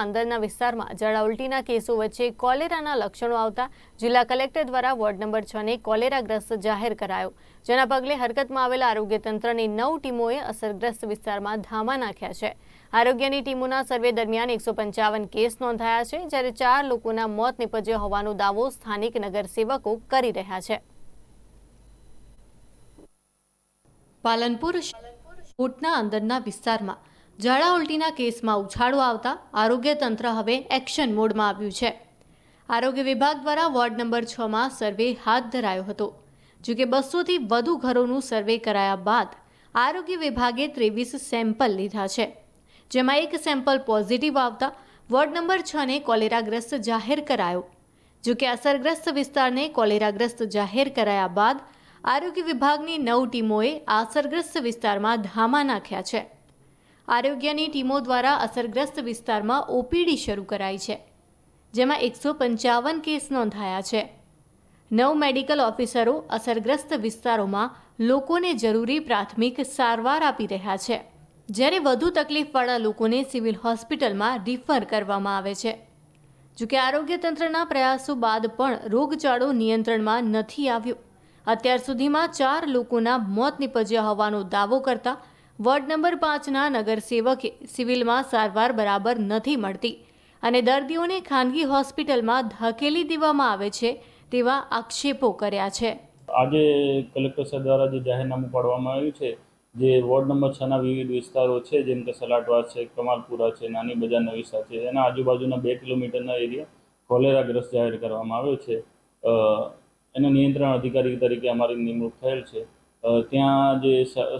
અંદરના વિસ્તારમાં ઝાડા કેસો વચ્ચે કોલેરાના લક્ષણો આવતા જિલ્લા કલેક્ટર દ્વારા વોર્ડ નંબર છ ને કોલેરાગ્રસ્ત જાહેર કરાયો. જેના પગલે હરકતમાં આવેલા આરોગ્ય તંત્રની નવ ટીમોએ અસરગ્રસ્ત વિસ્તારમાં ધામા નાખ્યા છે. આરોગ્યની ટીમોના સર્વે દરમિયાન એકસો પંચાવન કેસ નોંધાયા છે, જ્યારે ચાર લોકોના મોત નિપજ્યા હોવાનો દાવો સ્થાનિક નગરસેવકો કરી રહ્યા છે. પાલનપુર કોટના અંદરના વિસ્તારમાં ઝાડા ઉલટીના કેસમાં ઉછાળો આવતા આરોગ્ય તંત્ર હવે એક્શન મોડમાં આવ્યું છે. આરોગ્ય વિભાગ દ્વારા વોર્ડ નંબર છમાં સર્વે હાથ ધરાયો હતો. જો કે બસોથી વધુ ઘરોનું સર્વે કરાયા બાદ આરોગ્ય વિભાગે ત્રેવીસ સેમ્પલ લીધા છે. જેમાં એક સેમ્પલ પોઝિટિવ આવતા વોર્ડ નંબર છને કોલેરાગ્રસ્ત જાહેર કરાયો. જો કે અસરગ્રસ્ત વિસ્તારને કોલેરાગ્રસ્ત જાહેર કરાયા બાદ આરોગ્ય વિભાગની નવ ટીમોએ અસરગ્રસ્ત વિસ્તારમાં ધામા નાખ્યા છે. આરોગ્યની ટીમો દ્વારા અસરગ્રસ્ત વિસ્તારમાં ઓપીડી શરૂ કરાઈ છે, જેમાં એકસો પંચાવન કેસ નોંધાયા છે. નવ મેડિકલ ઓફિસરો અસરગ્રસ્ત વિસ્તારોમાં લોકોને જરૂરી પ્રાથમિક સારવાર આપી રહ્યા છે, જ્યારે વધુ તકલીફવાળા લોકોને સિવિલ હોસ્પિટલમાં રિફર કરવામાં આવે છે. જોકે આરોગ્ય તંત્રના પ્રયાસો બાદ પણ રોગચાળો નિયંત્રણમાં નથી આવ્યો. અત્યાર સુધીમાં ચાર લોકોના મોત નિપજ્યા હોવાનો દાવો કરતા વોર્ડ નંબર પાંચના નગરસેવકે સિવિલમાં સારવાર બરાબર નથી મળતી અને દર્દીઓને ખાનગી હોસ્પિટલમાં ધકેલી દેવામાં આવે છે તેવા આક્ષેપો કર્યા છે. આજે કલેક્ટર સાહેબ દ્વારા જે જાહેરનામું પાડવામાં આવ્યું છે, જે વોર્ડ નંબર છના વિવિધ વિસ્તારો છે, જેમ કે સલાટવાસ છે, કમાલપુરા છે, નાની બજાર નવીસા છે, એના આજુબાજુના બે કિલોમીટરના એરિયા કોલેરાગ્રસ્ત જાહેર કરવામાં આવ્યો છે. એના નિયંત્રણ અધિકારી તરીકે અમારી નિમણૂક થયેલ છે. ત્યાં જે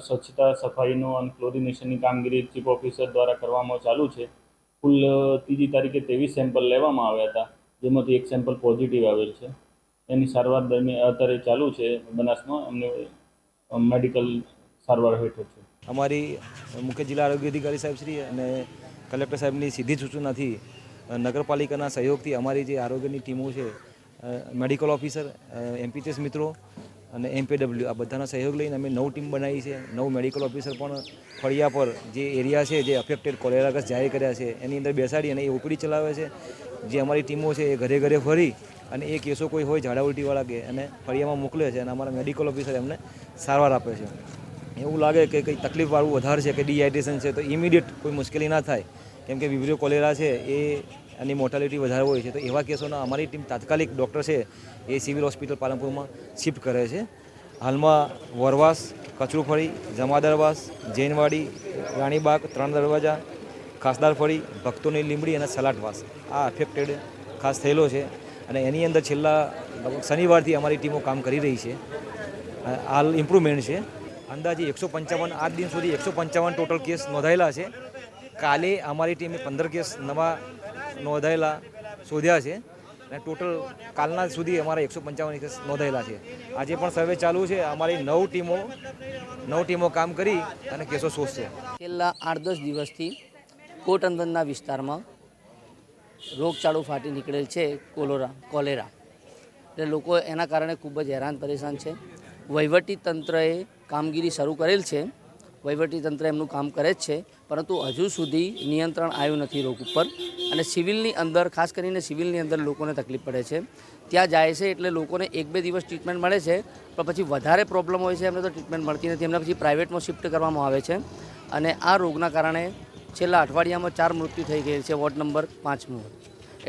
સ્વચ્છતા સફાઈનો અને ક્લોરિનેશનની કામગીરી ચીફ ઓફિસર દ્વારા કરવામાં ચાલુ છે. કુલ ત્રીજી તારીખે ત્રેવીસ સેમ્પલ લેવામાં આવ્યા હતા, જેમાંથી એક સેમ્પલ પોઝિટિવ આવેલ છે. એની સારવાર દરમિયાન, અત્યારે ચાલુ છે બનાસમાં અમને મેડિકલ સારવાર હેઠળ છે. અમારી મુખ્ય જિલ્લા આરોગ્ય અધિકારી સાહેબ શ્રી અને કલેક્ટર સાહેબની સીધી સૂચનાથી નગરપાલિકાના સહયોગથી અમારી જે આરોગ્યની ટીમો છે મેડિકલ ઓફિસર એમપીચેસ મિત્રો અને એમપીડબ્લ્યુ આ બધાના સહયોગ લઈને અમે નવ ટીમ બનાવી છે. નવ મેડિકલ ઓફિસર પણ ફળિયા પર જે એરિયા છે, જે અફેક્ટેડ કોલેરાગસ જાહેર કર્યા છે, એની અંદર બેસાડી અને એ ઓપીડી ચલાવે છે. જે અમારી ટીમો છે, એ ઘરે ઘરે ફરી અને એ કેસો કોઈ હોય ઝાડા ઉલટીવાળા કે અને ફળિયામાં મોકલે છે અને અમારા મેડિકલ ઓફિસર એમને સારવાર આપે છે. એવું લાગે કે કંઈ તકલીફવાળું વધારે છે કે ડિહાઇડ્રેશન છે, તો ઇમિડિયેટ કોઈ મુશ્કેલી ના થાય. કેમ કે વિવિધ કોલેરા છે, એ એની મોર્ટાલિટી વધારે હોય છે, તો એવા કેસોના અમારી ટીમ તાત્કાલિક ડૉક્ટર છે એ સિવિલ હોસ્પિટલ પાલનપુરમાં શિફ્ટ કરે છે. હાલમાં વરવાસ, કચરુફળી, જમાદરવાસ, જૈનવાડી, રાણીબાગ, ત્રણ દરવાજા ખાસદારફળી ભક્તોની લીંબડી અને સલાટવાસ આ અફેક્ટેડ ખાસ થયેલો છે અને એની અંદર છેલ્લા શનિવારથી અમારી ટીમો કામ કરી રહી છે. હાલ ઇમ્પ્રુવમેન્ટ છે. અંદાજે એકસો પંચાવન આઠ દિન સુધી એકસો પંચાવન ટોટલ કેસ નોંધાયેલા છે. કાલે અમારી ટીમે પંદર કેસ નવા નોંધાયેલા શોધ્યા છે અને ટોટલ કાલના સુધી અમારા એકસો પંચાવન કેસ નોંધાયેલા છે. આજે પણ સર્વે ચાલુ છે. અમારી નવ ટીમો નવ ટીમો કામ કરી અને કેસો શોધશે. છેલ્લા આઠ દસ દિવસથી કોટ અંદરના વિસ્તારમાં રોગચાળો ફાટી નીકળેલ છે કોલોરા, કોલેરા. એટલે લોકો એના કારણે ખૂબ જ હેરાન પરેશાન છે. વહીવટી તંત્રએ કામગીરી શરૂ કરેલ છે. વહીવટી તંત્ર એમનું કામ કરે જ છે, પરંતુ હજુ સુધી નિયંત્રણ આવ્યું નથી રોગ ઉપર. અને સિવિલની અંદર, ખાસ કરીને સિવિલની અંદર લોકોને તકલીફ પડે છે. ત્યાં જાય છે એટલે લોકોને એક બે દિવસ ટ્રીટમેન્ટ મળે છે, પણ પછી વધારે પ્રોબ્લેમ હોય છે, એમને તો ટ્રીટમેન્ટ મળતી નથી. એમને પછી પ્રાઇવેટમાં શિફ્ટ કરવામાં આવે છે. અને આ રોગના કારણે છેલ્લા અઠવાડિયામાં ચાર મૃત્યુ થઈ ગયેલ છે, વોર્ડ નંબર પાંચમું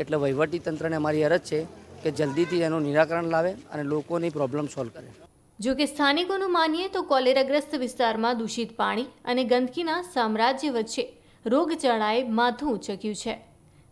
એટલે વહીવટી તંત્રને અમારી અરજ છે કે જલ્દીથી એનું નિરાકરણ લાવે અને લોકોની પ્રોબ્લેમ સોલ્વ કરે. જો કે સ્થાનિકોનું માનીએ તો કોલેરાગ્રસ્ત વિસ્તારમાં દૂષિત પાણી અને ગંદકીના સામ્રાજ્ય વચ્ચે રોગચાળાએ માથું ઉચક્યું છે.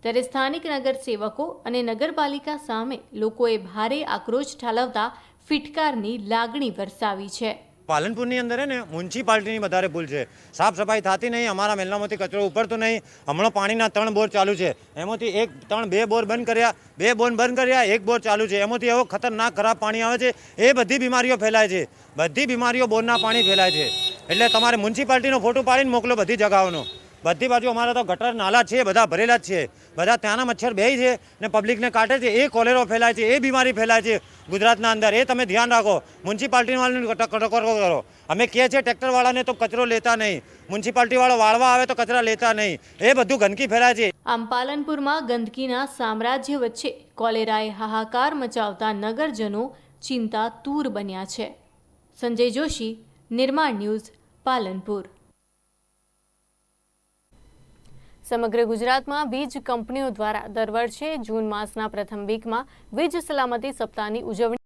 ત્યારે સ્થાનિક નગરસેવકો અને નગરપાલિકા સામે લોકોએ ભારે આક્રોશ ઠાલવતા ફિટકારની લાગણી વરસાવી છે. પાલનપુરની અંદર ને મ્યુનિસિપાલિટીની વધારે ભૂલ છે. સાફ સફાઈ થતી નહીં, અમારા મહેલામાંથી કચરો ઉપડતો નહીં. હમણાં પાણીના ત્રણ બોર ચાલુ છે. એમાંથી એક ત્રણ બે બોર બંધ કર્યા, બે બોર બંધ કર્યા, એક બોર ચાલુ છે. એમાંથી એવો ખતરનાક ખરાબ પાણી આવે છે. એ બધી બીમારીઓ ફેલાય છે. બધી બીમારીઓ બોરના પાણી ફેલાય છે. એટલે તમારે મ્યુનિસિપાલિટીનો ફોટો પાડીને મોકલો બધી જગાઓનો. બધી બાજુ અમારા તો ગટર નાલા છે, બધા ભરેલા જ છે. બધા ત્યાંના મચ્છર બે છે ને પબ્લિકને કાઢે છે, એ કોલેરો ફેલાય છે, એ બીમારી ફેલાય છે. ગુજરાતના અંદર એ તમે ધ્યાન રાખો, મ્યુનિસિપાલિટીવાળાને કટકો કરો. અમે કહે છે ટ્રેક્ટરવાળાને તો કચરો લેતા નહીં. મ્યુનિસિપાલિટીવાળો વાળવા આવે તો કચરા લેતા નહીં. એ બધું ગંદકી ફેલાય છે. આમ પાલનપુરમાં ગંદકીના સામ્રાજ્ય વચ્ચે કોલેરાએ હાહાકાર મચાવતા નગરજનો ચિંતા તૂર બન્યા છે. સંજય જોશી, નિર્માણ ન્યૂઝ પાલનપુર. સમગ્ર ગુજરાતમાં વીજ કંપનીઓ દ્વારા દર વર્ષે જૂન માસના પ્રથમ વીકમાં વીજ સલામતી સપ્તાહની ઉજવણી